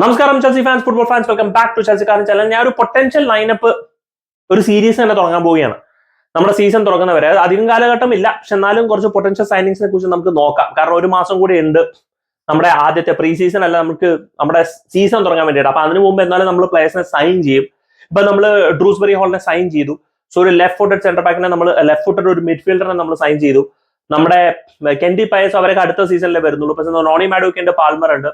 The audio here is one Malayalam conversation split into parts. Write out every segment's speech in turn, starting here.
നമസ്കാരം Chelsea fans football fans welcome back to Chelsea കാരൻ channel ഞാൻ ഒരു പൊട്ടൻഷ്യൽ ലൈനപ്പ് ഒരു സീരീസ് തന്നെ തുടങ്ങാൻ പോവുകയാണ്. നമ്മുടെ സീസൺ തുടങ്ങുന്നവരെ അധികം കാലഘട്ടം ഇല്ല പക്ഷെ എന്നാലും കുറച്ച് പൊട്ടൻഷ്യൽ സൈനിങ്സിനെ കുറിച്ച് നമുക്ക് നോക്കാം. കാരണം ഒരു മാസം കൂടി ഉണ്ട്. നമ്മുടെ ആദ്യത്തെ പ്രീ സീസൺ അല്ല നമുക്ക് നമ്മുടെ സീസൺ തുടങ്ങാൻ വേണ്ടിയിട്ട്. അപ്പൊ അതിനു മുമ്പ് എന്നാലും നമ്മൾ പ്ലേയേഴ്സിനെ സൈൻ ചെയ്യും. ഇപ്പൊ നമ്മൾ ഡ്രൂസ്ബറി ഹോളിനെ സൈൻ ചെയ്തു. സോ ഒരു ലെഫ്റ്റ് ഫുട്ടഡ് സെന്റർ ബാക്കിനെ നമ്മൾ ലെഫ്റ്റ് ഫുട്ടഡ് ഒരു മിഡ്ഫീൽഡറിനെ നമ്മൾ സൈൻ ചെയ്തു. നമ്മുടെ കെൻഡി പയസ് അവരൊക്കെ അടുത്ത സീസണിലേ വരുന്നുള്ളൂ. പക്ഷെ നോണി മാഡോക്കിന്റെ പാൽമർ ഉണ്ട്.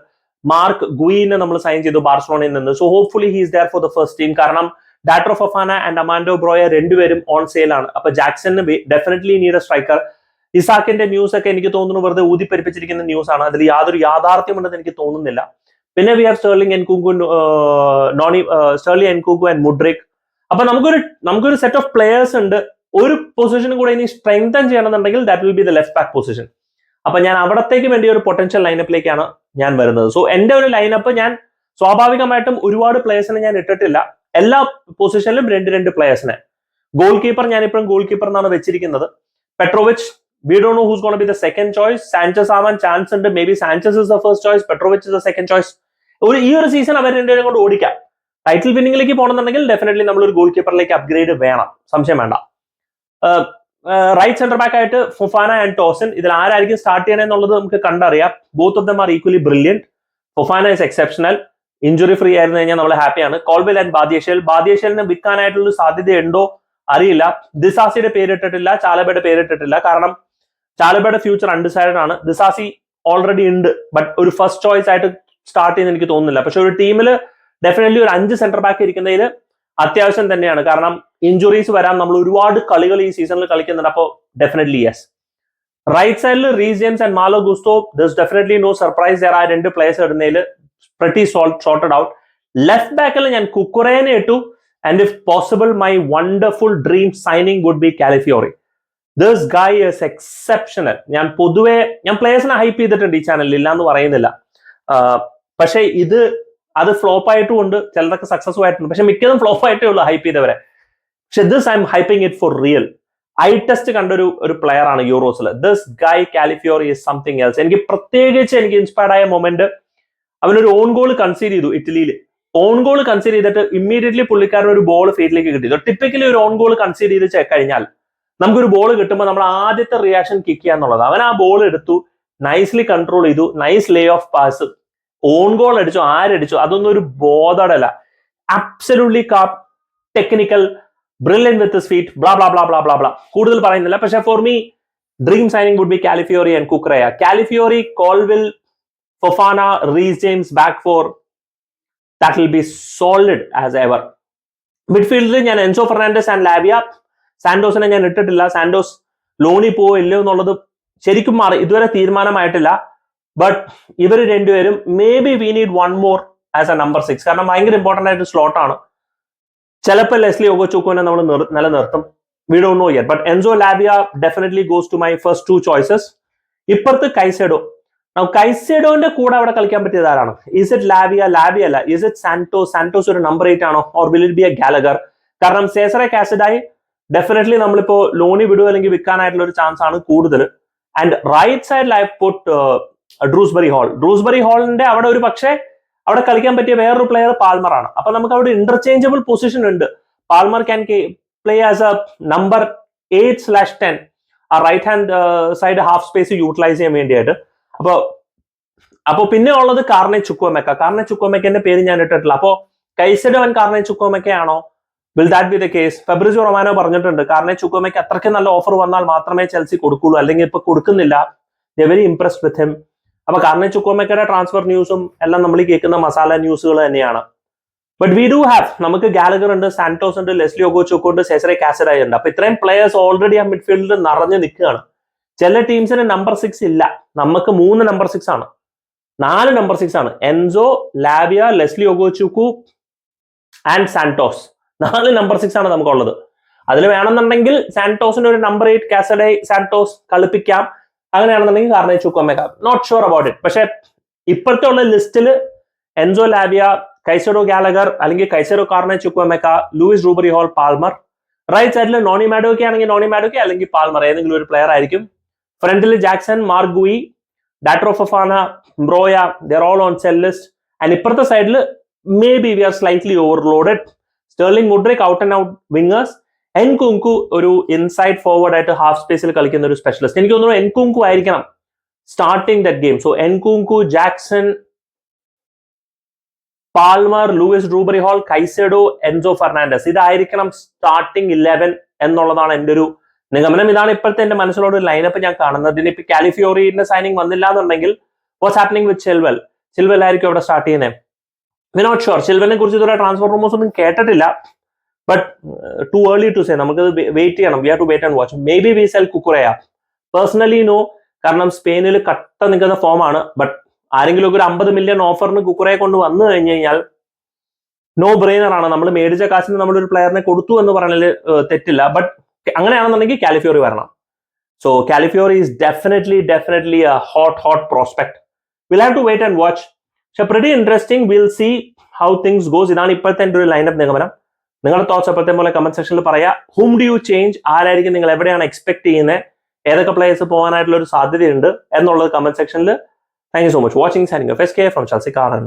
മാർക്ക് ഗുയിനെ നമ്മൾ സൈൻ ചെയ്തു ബാർസലോണയിൽ നിന്ന്. So hopefully he's there for the first team കാരണം ഡാട്രോ ഫഫാന ആൻഡ് അമാൻഡോ ബ്രോയ രണ്ടുപേരും ഓൺ സെയിൽ ആണ്. അപ്പൊ ജാക്സന് ഡെഫിനറ്റ്ലി നീഡ് എ സ്ട്രൈക്കർ ഇസാക്കിന്റെ ന്യൂസ് ഒക്കെ എനിക്ക് തോന്നുന്നു വെറുതെ ഊതിപ്പെരിപ്പിച്ചിരിക്കുന്ന ന്യൂസ് ആണ്. അതിൽ യാതൊരു യാഥാർത്ഥ്യമുണ്ടെന്ന് എനിക്ക് തോന്നുന്നില്ല. പിന്നെ we have Sterling Nkunku Noni Sterling Nkunku and Mudryk അപ്പൊ നമുക്കൊരു നമുക്കൊരു സെറ്റ് ഓഫ് പ്ലേയേഴ്സ് ഉണ്ട്. ഒരു പൊസിഷനും കൂടെ ഇനി സ്ട്രെങ്തൻ ചെയ്യണമെന്നുണ്ടെങ്കിൽ that will be the left back position അപ്പൊ ഞാൻ അവിടത്തേക്ക് വേണ്ടി ഒരു പൊട്ടൻഷ്യൽ ലൈനപ്പിലേക്കാണ് ഞാൻ വരുന്നത്. സോ എന്റെ ഒരു ലൈനപ്പ് ഞാൻ സ്വാഭാവികമായിട്ടും ഒരുപാട് പ്ലേയേഴ്സിനെ ഞാൻ ഇട്ടിട്ടില്ല. എല്ലാ പൊസിഷനിലും രണ്ട് രണ്ട് പ്ലേയേഴ്സിനെ ഗോൾ കീപ്പർ ഞാൻ ഇപ്പോഴും ഗോൾ കീപ്പർ എന്നാണ് വെച്ചിരിക്കുന്നത്. Petrovic we do know who's gonna be the second choice Sanchez ആവാൻ ചാൻസ് ഉണ്ട്. May be Sanchez is the first choice Petrovic is the second choice ഒരു ഈ ഒരു സീസൺ അവർ രണ്ടുപേരും കൊണ്ട് ഓടിക്കാം. ടൈറ്റിൽ വിന്നിംഗിലേക്ക് പോകണമെന്നുണ്ടെങ്കിൽ ഡെഫിനറ്റ്ലി നമ്മൾ ഒരു ഗോൾ കീപ്പറിലേക്ക് അപ്ഗ്രേഡ് വേണം. സംശയം വേണ്ട. റൈറ്റ് സെന്റർ ബാക്ക് ആയിട്ട് ഫൊഫാന ആൻഡ് ടോസൻ ഇതിൽ ആരായിരിക്കും സ്റ്റാർട്ട് ചെയ്യണേ എന്നുള്ളത് നമുക്ക് കണ്ടറിയാം. Both of them are equally brilliant Fofana is exceptional injury free ആയിരുന്നു കഴിഞ്ഞാൽ നമ്മൾ ഹാപ്പിയാണ് കോൾബെൽ ആൻഡ് ബാദ്യേഷൽ ബാദ്യേഷലിന് വിൽക്കാനായിട്ടുള്ള സാധ്യതയുണ്ടോ? അറിയില്ല. ദിസാസിയുടെ പേരിട്ടിട്ടില്ല. ചാലബയുടെ പേരിട്ടിട്ടില്ല. കാരണം ചാലബയുടെ ഫ്യൂച്ചർ അൺഡിസൈഡഡ് ആണ്. ദിസാസി ഓൾറെഡി ഉണ്ട്. ബട്ട് ഒരു ഫസ്റ്റ് ചോയ്സ് ആയിട്ട് സ്റ്റാർട്ട് ചെയ്യുന്ന എനിക്ക് തോന്നുന്നില്ല. പക്ഷെ ഒരു ടീമിൽ ഡെഫിനറ്റ്ലി ഒരു അഞ്ച് സെന്റർ ബാക്ക് ഇരിക്കുന്നതിൽ അത്യാവശ്യം തന്നെയാണ്. കാരണം ഇഞ്ചുറീസ് വരാൻ നമ്മൾ ഒരുപാട് കളികൾ ഈ സീസണിൽ കളിക്കുന്നുണ്ട്. അപ്പോൾ ഡെഫിനറ്റ്ലി യെസ് റൈറ്റ് സൈഡിൽ Reece and Malo Gusto this definitely no surprise ആ രണ്ട് പ്ലേയേഴ്സ് ഇടുന്നതിൽ പ്രട്ടി ഷോർട്ടഡ് ഔട്ട് ലെഫ്റ്റ് ബാക്കിൽ ഞാൻ കുക്കുറേനെ ഇട്ടു. And if possible my wonderful dream signing would be Calafiori this guy is exceptional ഞാൻ പൊതുവെ ഞാൻ പ്ലേയേഴ്സിനെ ഹൈപ്പ് ചെയ്തിട്ടുണ്ട് ഈ ചാനലിൽ ഇല്ല എന്ന് പറയുന്നില്ല. പക്ഷേ ഇത് അത് ഫ്ലോപ്പ് ആയിട്ടും ഉണ്ട് ചിലതൊക്കെ സക്സസ്ഫുൾ ആയിട്ടുണ്ട്. പക്ഷെ മിക്കതും ഫ്ലോപ്പ് ആയിട്ടേ ഉള്ളൂ ഹൈപ്പ് ചെയ്തവരെ. പക്ഷെ this I'm hyping it for real I test കണ്ടൊരു ഒരു പ്ലെയർ ആണ് യൂറോസിൽ this guy Calafiori is something else എനിക്ക് പ്രത്യേകിച്ച് എനിക്ക് ഇൻസ്പയർഡ് ആയ മൊമെന്റ് അവനൊരു ഓൺ ഗോൾ കൺസീഡ് ചെയ്തു ഇറ്റലിയിൽ. ഓൺ ഗോൾ കൺസീഡ് ചെയ്തിട്ട് ഇമ്മീഡിയറ്റ്ലി പുള്ളിക്കാരൻ ഒരു ബോൾ ഫീൽഡിലേക്ക് കിട്ടി. ടിപ്പിക്കലി ഒരു ഓൺ ഗോൾ കൺസീഡ് ചെയ്ത് കഴിഞ്ഞാൽ നമുക്കൊരു ബോൾ കിട്ടുമ്പോൾ നമ്മൾ ആദ്യത്തെ റിയാക്ഷൻ കിക്ക് ചെയ്യാന്നുള്ളത്. അവൻ ആ ബോൾ എടുത്തു നൈസ്ലി കൺട്രോൾ ചെയ്തു nice lay off pass on goal അടിച്ചു ആരടിച്ചു അതൊന്നും ഒരു ബോധടല്ല. Absolutely cap technical brilliant with sweet blah blah blah blah blah blah കൂടുതൽ പറയുന്നില്ല. പക്ഷെ for me dream signing would be Calafiori and Cucurella Calafiori Colwill Fofana Reece James back four that will be solid as ever മിഡ്ഫീൽഡിൽ ഞാൻ എൻസോ ഫെർണാൻഡസ് ആൻഡ് ലാവിയ സാന്റോസിനെ ഞാൻ ഇട്ടിട്ടില്ല. സാൻഡോസ് ലോണി പോവോ എന്നുള്ളത് ശരിക്കും മാറി ഇതുവരെ തീരുമാനമായിട്ടില്ല. ബട്ട് ഇവർ രണ്ടുപേരും may be we need one more as a number six കാരണം ഭയങ്കര ഇമ്പോർട്ടന്റ് ആയിട്ട് സ്ലോട്ടാണ് ചിലപ്പോൾ ലെസ്ലി ഒഗോച്ചോക്കോനെ നമ്മൾ നിലനിർത്തും. We do know yet but Enzo Lavia definitely goes to my first two choices ഇപ്പുറത്ത് കൈസെഡോ കൈസെഡോന്റെ കൂടെ അവിടെ കളിക്കാൻ പറ്റിയത് ആരാണ്? ഇസ് ഇറ്റ് ലാബിയ ലാബിയ അല്ല. ഇസ് ഇറ്റ് സാന്റോസ് സാന്റോസ് ഒരു നമ്പർ എയ്റ്റ് ആണോ? Or will it be a Gallagher കാരണം സേസറെ കാസഡായി ഡെഫിനറ്റ്ലി നമ്മളിപ്പോ ലോണി വിടുക അല്ലെങ്കിൽ വിൽക്കാനായിട്ടുള്ള ഒരു ചാൻസ് ആണ് കൂടുതൽ. ആൻഡ് റൈറ്റ് സൈഡിൽ I put Dewsbury Hall Dewsbury ഹാളിന്റെ അവിടെ ഒരു പക്ഷേ അവിടെ കളിക്കാൻ പറ്റിയ വേറൊരു പ്ലെയർ പാൽമർ ആണ്. അപ്പൊ നമുക്ക് അവിടെ ഇന്റർചേഞ്ചബിൾ പൊസിഷൻ ഉണ്ട്. Palmer can play as a number eight slash ten ആ right hand side half space utilise ചെയ്യാൻ വേണ്ടിയായിട്ട്. അപ്പോൾ അപ്പോൾ പിന്നെ ഉള്ളത് കാർണെ ചുക്കോമെക്ക കാർണെ ചുക്കോമെക്കന്റെ പേര് ഞാൻ ഇട്ടിട്ടില്ല. അപ്പോൾ കൈസഡവൻ Carney ചുക്കോമെക്കയാണോ will that be the case Fabrizio Romano പറഞ്ഞിട്ടുണ്ട് കാർണെ ചുക്കോമെക്ക് അത്രയ്ക്ക് നല്ല ഓഫർ വന്നാൽ മാത്രമേ ചെൽസി കൊടുക്കുള്ളൂ അല്ലെങ്കിൽ ഇപ്പൊ കൊടുക്കുന്നില്ല. വെരി ഇംപ്രസ്ഡ് വിത്ത് ഹിം അപ്പൊ കാരണം ചുക്കോമേക്കയുടെ ട്രാൻസ്ഫർ ന്യൂസും എല്ലാം നമ്മൾ കേൾക്കുന്ന മസാല ന്യൂസുകൾ തന്നെയാണ്. ബട്ട് വി ഡു ഹാവ് നമുക്ക് ഗാലഗർ ഉണ്ട് സാന്റോസ് ഉണ്ട് ലെസ്ലി ഒഗോച്ചോക്കോ ഉണ്ട് സെസറെ കാസറായി ഉണ്ട്. അപ്പൊ ഇത്രയും പ്ലേയേഴ്സ് ഓൾറെഡി ആ മിഡ്ഫീൽഡിൽ നിറഞ്ഞു നിൽക്കുകയാണ്. ചില ടീംസിന് നമ്പർ സിക്സ് ഇല്ല. നമുക്ക് മൂന്ന് നമ്പർ സിക്സ് ആണ്. നാല് നമ്പർ സിക്സ് ആണ്. Enzo Lavia Lesley Ugochukwu and Santos നാല് നമ്പർ സിക്സ് ആണ് നമുക്കുള്ളത്. അതിൽ വേണമെന്നുണ്ടെങ്കിൽ സാന്റോസിന് ഒരു നമ്പർ എയ്റ്റ് കാസഡേ സാന്റോസ് കളിപ്പിക്കാം. അങ്ങനെയാണെന്നുണ്ടെങ്കിൽ കാർണേ ചുക്കോമേക്കാം നോട്ട് ഷുവർ അബൌട്ട് ഇറ്റ് പക്ഷേ ഇപ്പോഴത്തെ ഉള്ള ലിസ്റ്റിൽ എൻസോ ലാബിയ കൈസറോ ഗാലഗർ അല്ലെങ്കിൽ Caicedo Carney Chukwuemeka Lewis Dewsbury Hall Palmer. Right സൈഡിൽ നോണി മാഡോക്കെ ആണെങ്കിൽ നോണി മാഡോക്കെ അല്ലെങ്കിൽ പാൽമർ. ഏതെങ്കിലും ഒരു പ്ലെയർ ആയിരിക്കും. ഫ്രണ്ടിൽ Jackson Marc Guiu Datro Fofana Broja they're all on sale list and ഇപ്പുറത്തെ സൈഡിൽ maybe we are slightly overloaded Sterling Mudryk out and out wingers Nkunku ഒരു ഇൻസൈഡ് ഫോർവേഡ് ആയിട്ട് ഹാഫ് സ്പേസിൽ കളിക്കുന്ന ഒരു സ്പെഷ്യലിസ്റ്റ് എനിക്ക് തോന്നുന്നു എൻകുങ്കു ആയിരിക്കണം starting that game so Nkunku Jackson Palmer Lewis Dewsbury Hall Caicedo Enzo Fernandez. ഇതായിരിക്കണം സ്റ്റാർട്ടിംഗ് ഇലവൻ എന്നുള്ളതാണ് എന്റെ ഒരു നിഗമനം. ഇതാണ് ഇപ്പോഴത്തെ എന്റെ മനസ്സിലോട് ലൈനപ്പ് ഞാൻ കാണുന്നത്. ഇനി ഇപ്പൊ കാലിഫിയോറിന്റെ സൈനിങ് വന്നില്ല എന്നുണ്ടെങ്കിൽ വാട്സ് ഹാപ്പനിങ് വിത്ത് ചിൽവൽ? ചിൽവൽ ആയിരിക്കും അവിടെ സ്റ്റാർട്ട് ചെയ്യുന്നത് വിനോട്ട് ഷുവർ ചിൽവലിനെ കുറിച്ച് ഇതുവരെ ട്രാൻസ്ഫർ റൂമേഴ്സ് ഒന്നും കേട്ടിട്ടില്ല. But too early to say നമുക്ക് വെയിറ്റ് ചെയ്യണം. We are to wait and watch may be we sell Cucurella personally no കാരണം സ്പെയിനിൽ കട്ട നിൽക്കുന്ന ഫോമാണ് ബട്ട് ആരെങ്കിലും ഒക്കെ ഒരു അമ്പത് മില്യൺ ഓഫറിന് കുക്കുറയെ കൊണ്ട് വന്നു കഴിഞ്ഞു കഴിഞ്ഞാൽ നോ ബ്രെയിനർ ആണ്. നമ്മൾ മേടിച്ച കാശിന് നമ്മൾ ഒരു പ്ലെയറിനെ കൊടുത്തു എന്ന് പറഞ്ഞാൽ തെറ്റില്ല. ബട്ട് അങ്ങനെയാണെന്നുണ്ടെങ്കിൽ കാലിഫിയോറി വരണം. So Calafiori is definitely definitely a hot hot prospect will have to wait and watch പക്ഷെ pretty interesting will see how things goes ഇതാണ് ഇപ്പോഴത്തെ എന്റെ ഒരു ലൈനപ്പ് നിഗമനം. നിങ്ങളുടെ തോട്ട്സ് അപ്പോഴത്തെ പോലെ കമന്റ് സെക്ഷനിൽ പറയാ. ഹൂം ഡു യു ചേഞ്ച് ആരായിരിക്കും നിങ്ങൾ? എവിടെയാണ് എക്സ്പെക്ട് ചെയ്യുന്നത് ഏതൊക്കെ പ്ലേയേഴ്സ് പോകാനായിട്ടുള്ള ഒരു സാധ്യതയുണ്ട്? എന്നുള്ളത് കമന്റ് സെക്ഷനിൽ thank you so much watching Sanin F K from ചൽസിക്കാരൻ